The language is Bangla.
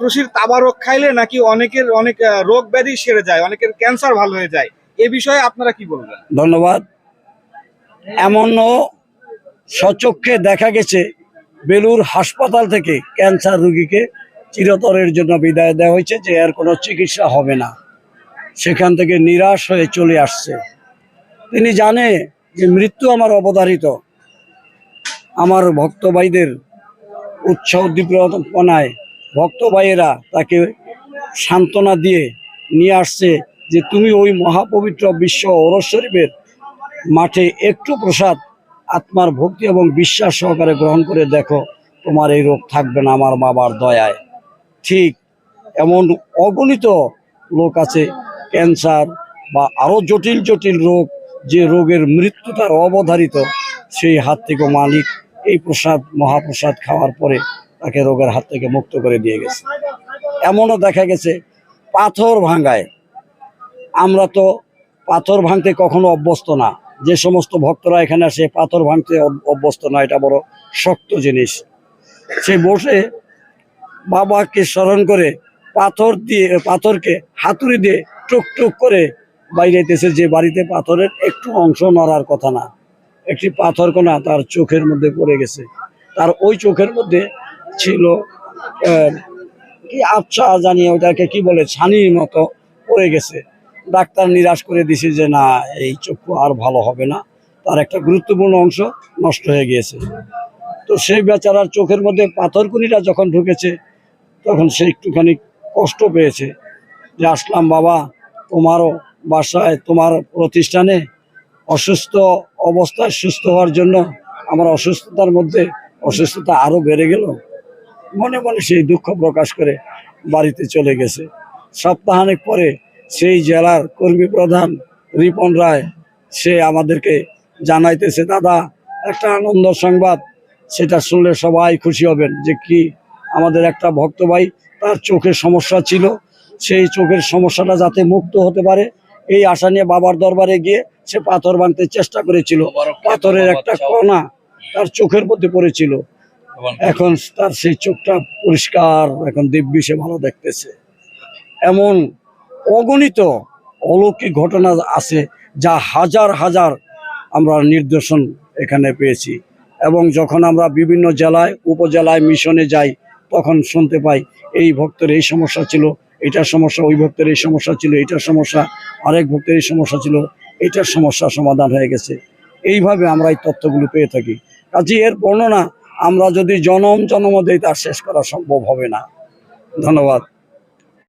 আট্রসির তাবারক খাইলে নাকি অনেকের অনেক রোগ ব্যাধি সেরে যায়, অনেকের ক্যান্সার ভালো হয়ে যায়? এ বিষয়ে আপনারা কি বলবেন? ধন্যবাদ। এমনও সচক্ষে দেখা গেছে বেলুর হাসপাতাল থেকে ক্যান্সার রোগীকে চিরতরের জন্য বিদায় দেওয়া হয়েছে যে এর কোনো চিকিৎসা হবে না। সেখান থেকে নিরাশ হয়ে চলে আসছে। তিনি জানে যে মৃত্যু আমার অবধারিত। আমার ভক্তভাইদের উৎসাহ উদ্দীপনায় ভক্তভাইয়েরা তাকে সান্ত্বনা দিয়ে নিয়ে আসছে যে তুমি ওই মহাপবিত্র বিশ্ব ওরস শরীফের মাঠে একটু প্রসাদ আত্মার ভক্তি এবং বিশ্বাস সহকারে গ্রহণ করে দেখো, তোমার এই রোগ থাকবে না আমার বাবার দয়ায়। ঠিক এমন অগণিত লোক আছে, ক্যান্সার বা আরও জটিল জটিল রোগ, যে রোগের মৃত্যু তার অবধারিত, সেই হাত থেকে মালিক এই প্রসাদ, মহাপ্রসাদ খাওয়ার পরে তাকে রোগের হাত থেকে মুক্ত করে দিয়ে গেছে। এমনও দেখা গেছে, পাথর ভাঙায় আমরা তো পাথর ভাঙতে কখনো অভ্যস্ত না। যে সমস্ত ভক্তরা এখানে আসে, পাথর ভাঙতে অভ্যস্ত না, এটা বড় শক্ত জিনিস। সে বসে বাবাকে স্মরণ করে পাথর দিয়ে, পাথরকে হাতুড়ি দিয়ে টুক টুক করে বাইরেতেছে যে বাড়িতে পাথরের একটু অংশ নড়ার কথা না। একটি পাথর কোনা তার চোখের মধ্যে পড়ে গেছে। তার ওই চোখের মধ্যে ছিল কি আচ্ছা জানি ওটাকে কি বলে, ছানির মতো পড়ে গেছে। ডাক্তার নিরাশ করে দিছে যে, না, এই চক্ষু আর ভালো হবে না। তার একটা গুরুত্বপূর্ণ অংশ নষ্ট হয়ে গিয়েছে। তো সেই বেচারার চোখের মধ্যে পাথরকুনিটা যখন ঢুকেছে, তখন সে একটুখানি কষ্ট পেয়েছে যে, আসলাম বাবা, তোমারও বাসায়, তোমার প্রতিষ্ঠানে অসুস্থ অবস্থায় সুস্থ হওয়ার জন্য আমার অসুস্থতার মধ্যে অসুস্থতা আরও বেড়ে গেল। মনে মনে সেই দুঃখ প্রকাশ করে বাড়িতে চলে গেছে। সপ্তাহানেক পরে সেই জেলার কর্মী প্রধান রিপন রায় সে আমাদেরকে জানাইতেছে দাদা একটা আনন্দ সংবাদ সেটা শুনলে সবাই খুশি হবেন যে কি আমাদের একটা ভক্ত ভাই তার চোখের সমস্যা ছিল। সেই চোখের সমস্যাটা যাতে মুক্ত হতে পারে এই আশা নিয়ে বাবার দরবারে গিয়ে সে পাথর ভাঙতে চেষ্টা করেছিল। পাথরের একটা কণা তার চোখের মধ্যে পড়েছিল। এখন তার সেই চোখটা পরিষ্কার, এখন দিব্যি সে ভালো দেখতেছে। এমন অগণিত অলৌকিক ঘটনা আছে যা হাজার হাজার আমরা নির্দেশন এখানে পেয়েছি এবং যখন আমরা বিভিন্ন জেলায়, উপজেলায়, মিশনে যাই, তখন শুনতে পাই, এই ভক্তের এই সমস্যা ছিল এটার সমস্যা, ওই ভক্তের এই সমস্যা ছিল এটার সমস্যা, আরেক ভক্তের এই সমস্যা ছিল এটার সমস্যা সমাধান হয়ে গেছে। এইভাবে আমরা এই তথ্যগুলো পেয়ে থাকি। কাজে এর বর্ণনা আমরা যদি জনম জনম দিই তা শেষ করা সম্ভব হবে না। ধন্যবাদ।